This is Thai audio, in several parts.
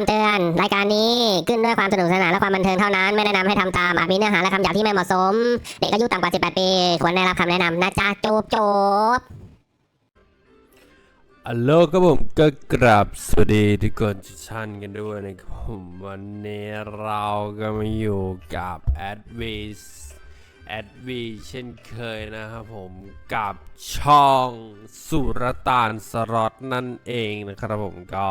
ำเตือน รายการนี้ขึ้นด้วยความสนุกสนานและความบันเทิงเท่านั้น ไม่แนะนำให้ทำตามอาจมีเนื้อหาและคำหยาบที่ไม่เหมาะสม เด็กอายุต่ำกว่า 18 ปี ควรได้รับคำแนะนำนะจ๊ะจบจบอัลโหลครับผมก็กราบสวัสดีทุกคนทุกท่านกันด้วยนะครับผมวันนี้เราก็มาอยู่กับแอดวีแอดวีเช่นเคยนะครับผมกับช่องสุรตานสล็อตนั่นเองนะครับผมก็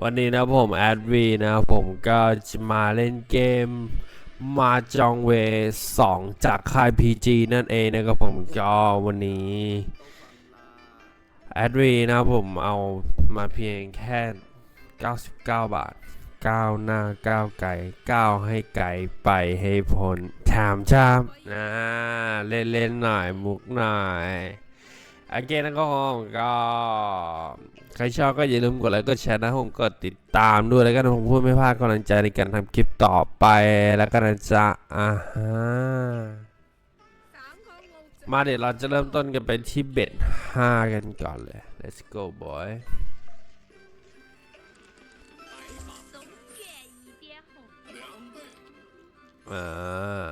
วันนี้นะผมแอดวีนะผมก็จะมาเล่นเกมมาจองเวสองจากค่าย PG นั่นเองนะครับผมก็วันนี้แอดวีนะผมเอามาเพียงแค่ 99 บาทก้าวหน้าก้าวไกลก้าวให้ไกลไปให้พ้นถามชามนะเล่นเล่นหน่อยมุกหน่อย โอเคนะก็ก็ใครชอบก็อย่าลืมกดไลค์กดแชร์นะผมก็ติดตามด้วยแล้วกันผมพูดไม่พลาดกำลังใจในการทำคลิปต่อไปแล้วก็จะอ่าฮะมาเดี๋ยวเราจะเริ่มต้นกันไปที่เบ็ดห้ากันก่อนเลย let's go boy อ่า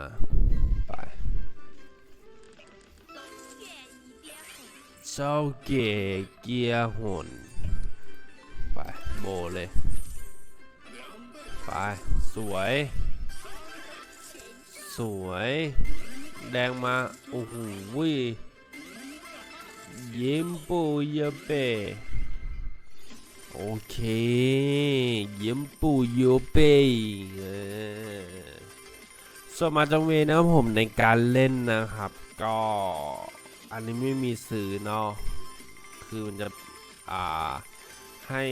เจ้าเกเกียร์หุ่นไปโบเลย ไป สวย สวย แดงมา โอ้โหยิ้มปูเยเปโอเค ยิ้มปูเยเปส่วนมาจังเวนะครับผมในการเล่นนะครับ ก็ อันนี้ไม่มีสื่อเนาะคือมันจะอ่าให้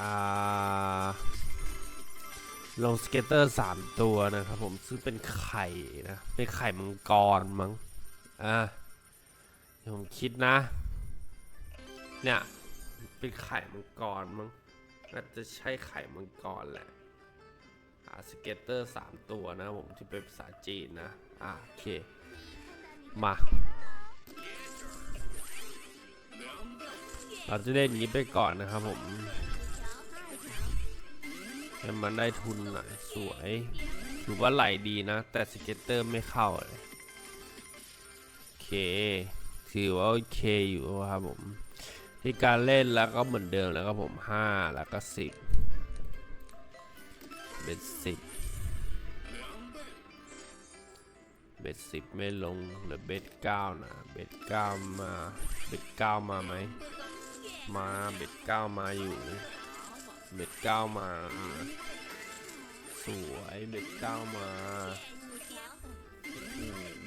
อ่าลงสเก็ตเตอร์สามตัวนะครับผมซึ่งเป็นไข่นะเป็นไข่มังกรมั้งอะผมคิดนะ เนี่ยเป็นไข่มังกรมั้งน่าจะใช่ไข่มังกรแหละอ่าสเก็ตเตอร์สามตัวนะผมที่เป็นภาษาจีนนะอะโอเคมา เราจะเล่นอย่างนี้ไปก่อนนะครับผมให้มันได้ทุนหน่อยสวยถือว่าไหลดีนะ แต่สเก็ตเตอร์ไม่เข้าเลยโอเคถือว่าโอเคอยู่ครับผม ที่การเล่นแล้วก็เหมือนเดิมแล้วก็ผม 5 แล้วก็ 10เบ็ดสิบเบ็ดสิบไม่ลงหลือเบ็ดเก้านะ เบ็ดเก้ามา เบ็ดเก้ามาไหม มาเบ็ดเก้ามาอยู่ เบ็ดเก้ามา สวยเบ็ดเก้ามา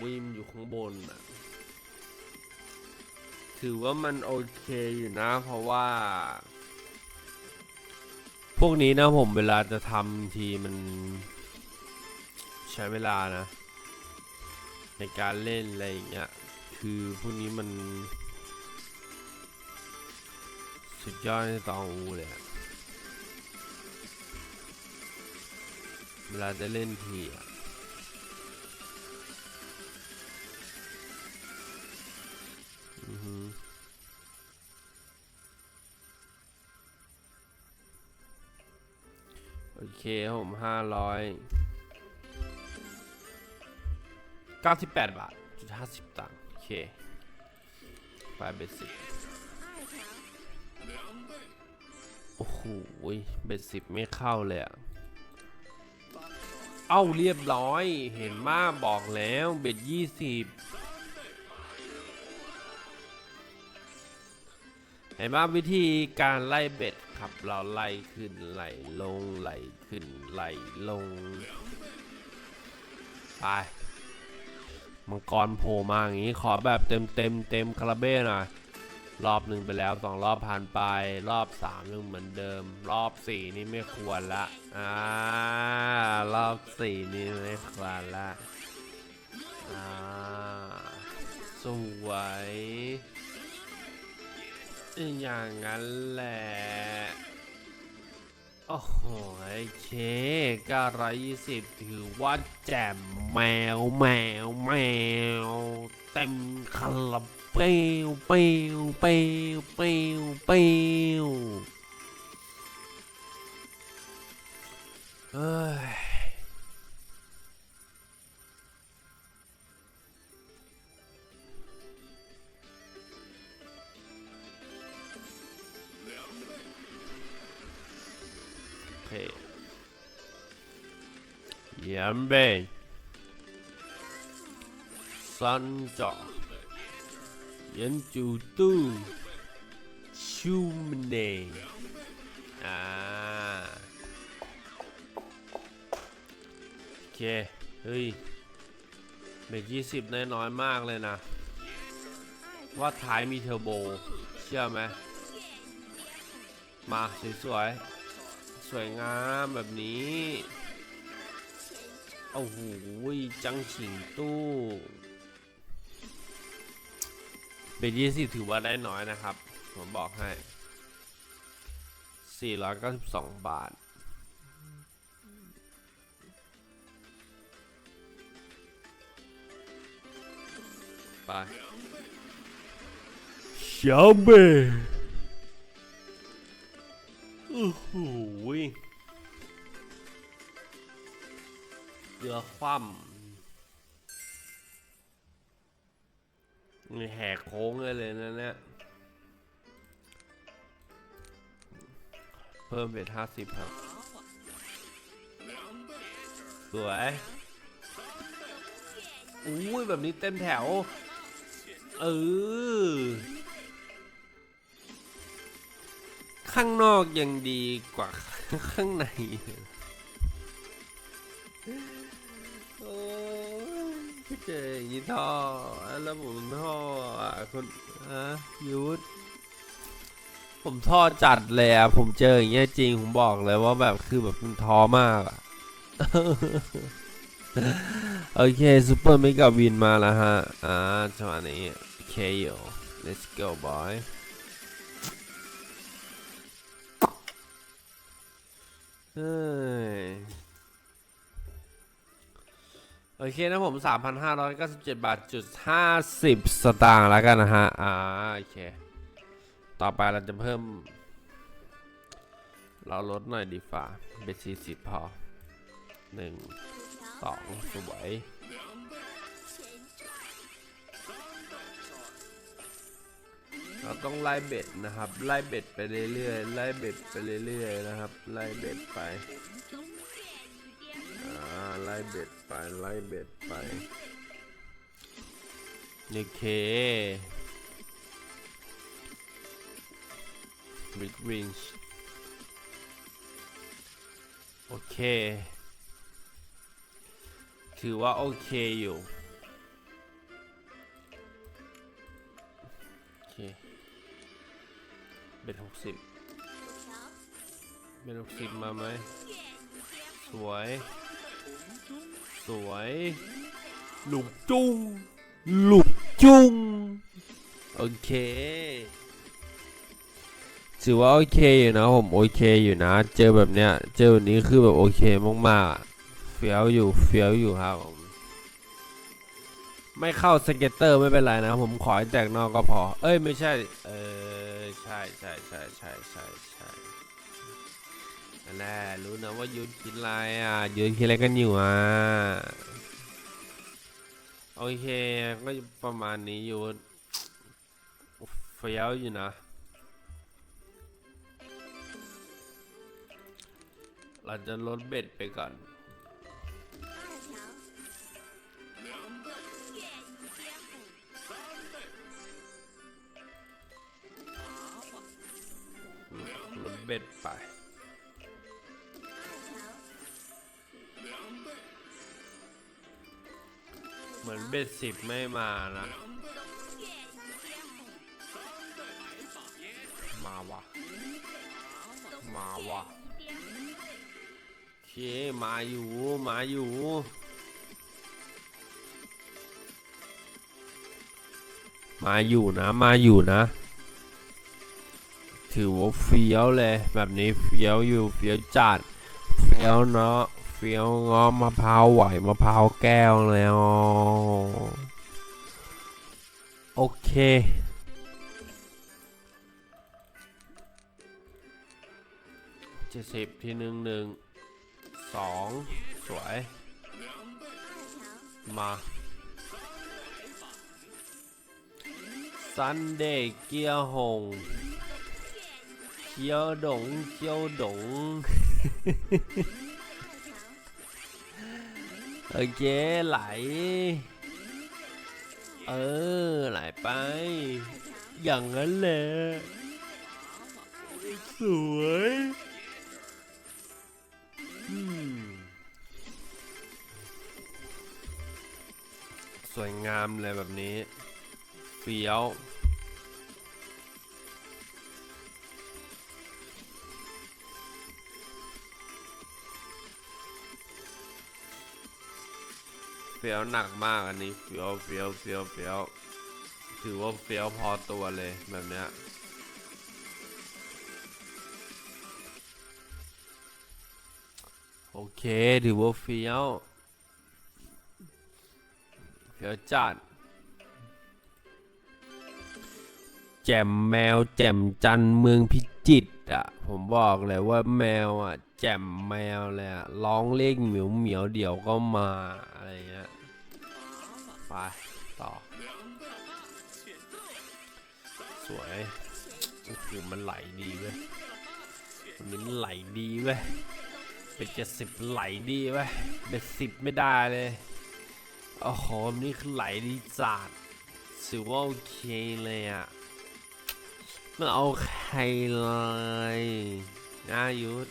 วิมอยู่ข้างบนอะ ถือว่ามันโอเคอยู่นะ เพราะว่า พวกนี้นะผมเวลาจะทำทีมัน ใช้เวลานะ ในการเล่นอะไรอย่างเงี้ย คือพวกนี้มัน สุดยอดในตองอูเลยเวลาจะเล่นทีอะอือหือโอเคผมห้าร้อยเก้าสิบแปดบาทจุดห้าสิบตังค์โอเคไปเบสิบ อ้โหเบ็ดสิบไม่เข้าเลยอะเอ้าเรียบร้อย เห็นมาบอกแล้วเบ็ดยี่สิบเห็นมาวิธีการไล่เบ็ดครับเราไล่ขึ้นไหลลงไหลขึ้นไหลลง ไป มังกรโผล่มาอย่างนี้ขอแบบเต็มเต็มเต็มคาราเบ้หน่อย รอบหนึ่งไปแล้วสองรอบผ่านไป รอบสามยังเหมือนเดิม รอบสี่นี่ไม่ควรละอ่ารอบสี่นี่ไม่ควรละอ่าสวยอย่างนั้นแหละ โอ้โหโอเค920 ถือว่าแจ่มแมวแมวแมว เต็มคาราเปรี้ยวเปรี้ยวเปรี้ ยวเปรี้ยวเปรี้ยวเฮ้ยโอเค yan ben san trọ yan chủ tu chum nề à โอเค เฮ้ยเบรกยี่สิบน้อยมากเลยนะ ว่าท้ายมีเทอร์โบ เชื่อไหม มาสวยๆ สวยงามแบบนี้ โอ้โหจังฉิงตู้ เป็นยี่สิบถือว่าได้น้อยนะครับ ผมบอกให้492บาท ไปเชาเบโอ้โหเรือคว่ำ นี่แหกโค้งเลยเลยนะเนี่ยเพิ่มเป็นห้าสิบครับสวยอุ้ยแบบนี้เต็มแถว เออ ข้างนอกยังดีกว่าข้างใน ยเจออย่างนี้ท่อแล้วผมท่ออะคนฮะยุทธผมท่อจัดเลยอะผมเจออย่างเงี้ยจริงผมบอกเลยว่าแบบคือแบบมันท้อมากอะโอเคซูเปอร์เมกาวินมาแล้วฮะ อ่าจังหวะนี้โอเคอยู่ let's go boy เฮ้ย โอเคนะผม 3,597 บาทจุด50 สตางค์แล้วกันนะฮะ อ่า โอเค ต่อไปเราจะเพิ่ม เราลดหน่อยดีฝ่าเป็น40 พอ 1 2 สวยเราต้องไล่เบ็ดนะครับ ไล่เบ็ดไปเรื่อยๆ ไล่เบ็ดไปเรื่อยๆ นะครับ ไล่เบ็ดไป เบ็ดไปไล่เบ็ดไปโอเคบิ๊กวิงส์โอเค ถือว่าโอเคอยู่โอเคเป็นหกสิบเป็นหกสิบมาไหมสวย สวยหลุกจุ้งหลุกจุ้งโอเคถือว่าโอเคอยู่นะผมโอเคอยู่นะ เจอแบบเนี้ยเจอแบบนี้คือแบบโอเคมากๆเฟี้ยวอยู่เฟี้ยวอยู่ครับผมไม่เข้าสเก็ตเตอร์ไม่เป็นไรนะ ผมขอให้แตกนอกก็พอ เอ้ยไม่ใช่ เออใช่ใช่ใช่ใช่ใช่ใช่ แน่รู้นะว่ายืนคิดอะไรอะยืนคิดอะไรกันอยู่อะโอเคก็ประมาณนี้อยู่เฟี้ยวอยู่นะ เราจะลดเบ็ดไปก่อนลดเบ็ดไป เหมือนเบ็ดสิบไม่มานะมาวะมาวะเคมาอยู่มาอยู่มาอยู่นะ มาอยู่นะ ถือว่าเฟี้ยวเลย แบบนี้เฟี้ยวอยู่เฟี้ยวจัดเฟี้ยวเนาะ ฟี้ยวงอมะพร้าวไหวมะพร้าวแก้วเลยอ๋อโอเค เจ็ดสิบทีหนึ่งหนึ่งสองสวย มาซันเดย์เกียหงเกียวดงเกียวดง โอเคไหล เออไหลไป อย่างนั้นแหละสวยสวยงามเลยแบบนี้เฟี้ยว เฟี้ยวหนักมากอันนี้เฟี้ยวเฟี้ยวเฟี้ยวเฟี้ยวถือว่าเฟี้ยวพอตัวเลยแบบเนี้ยโอเคถือว่าเฟี้ยวเฟี้ยวจัดแจ่มแมวแจ่มจันเมืองพิจิตรอะผมบอกเลยว่าแมวอะ แจ่มแมวเลยอะร้องเรียกเหมียวเหมียวเดี๋ยวก็มาอะไรเงี้ย ไปต่อ สวยโอ้โหมันไหลดีเว้ยมันไหลดีเว้ยเป็นเจ็ดสิบไหลดีเว้ยเป็นสิบไม่ได้เลยโอ้โหนี่คือไหลดีจัดถือว่าโอเคเลยอะมันโอเคเลยนายุท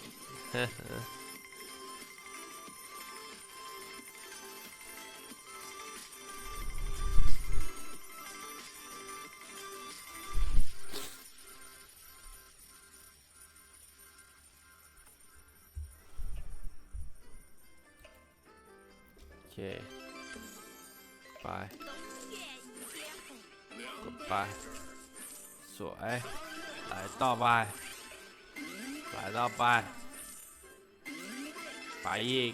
เค ไป กดไป สวยไปต่อไปไปต่อไป ไปอีก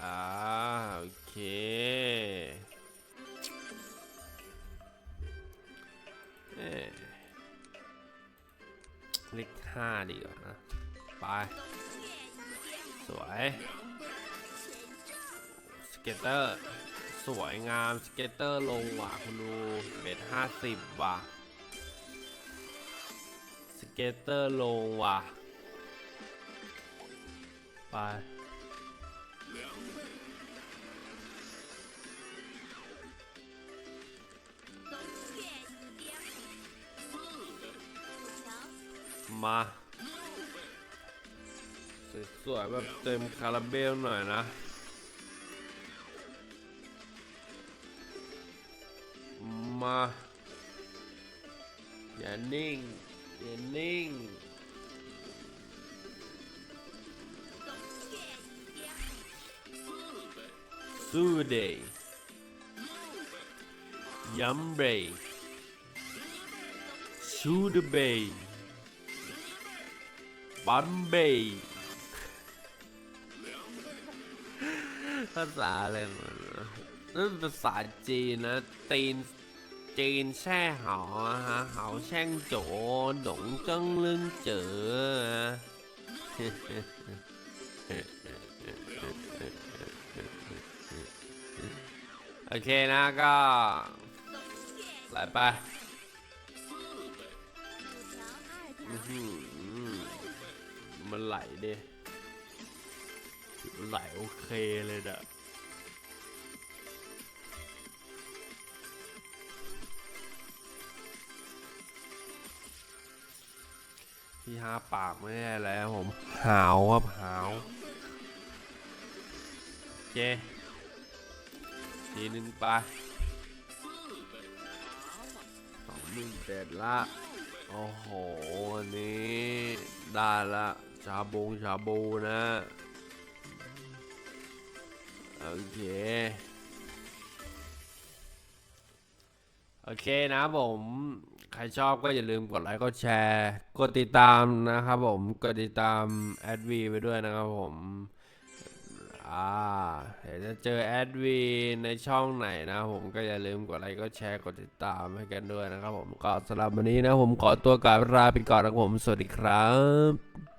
อ่า โอเคเลขห้าดีกว่านะ ไป สวยสเก็ตเตอร์ สวยงามสเก็ตเตอร์ลงว่ะคุณดูเมตรห้าสิบว่ะสเก็ตเตอร์ลงว่ะไปมา สวยแบบเต็มคาราเบลหน่อยนะ มา อย่านิ่ง อย่านิ่ง สู้เดย์ยัมเบย์ชูดเบย์บัมเบย์ ภาษาอะไรมันนะนั่นภาษาจีนนะตีนจีนแช่เหาอฮะเหาแช่งโจดงจังลึงเจออโอเคนะก็ไหลไปมันไหลดิ ไหลโอเคเลยนะพี่ห้าปากไม่ได้แล้วผม หาวครับหาวเคทีหนึ่งไปสองหนึ่งเสร็จละ โอ้โหอันนี้ ได้ละ ชาบงชาบูนะ โอเค โอเคนะผม ใครชอบก็อย่าลืมกดไลค์กดแชร์ กดติดตามนะครับผม กดติดตามแอดวีไปด้วยนะครับผม อ่าเดี๋ยวจะเจอแอดวีในช่องไหนนะผมก็อย่าลืมกดไลค์ก็แชร์กดติดตามให้กันด้วยนะครับผมก็สำหรับวันนี้นะผมขอตัวกลับลาไปก่อนนะผม สวัสดีครับ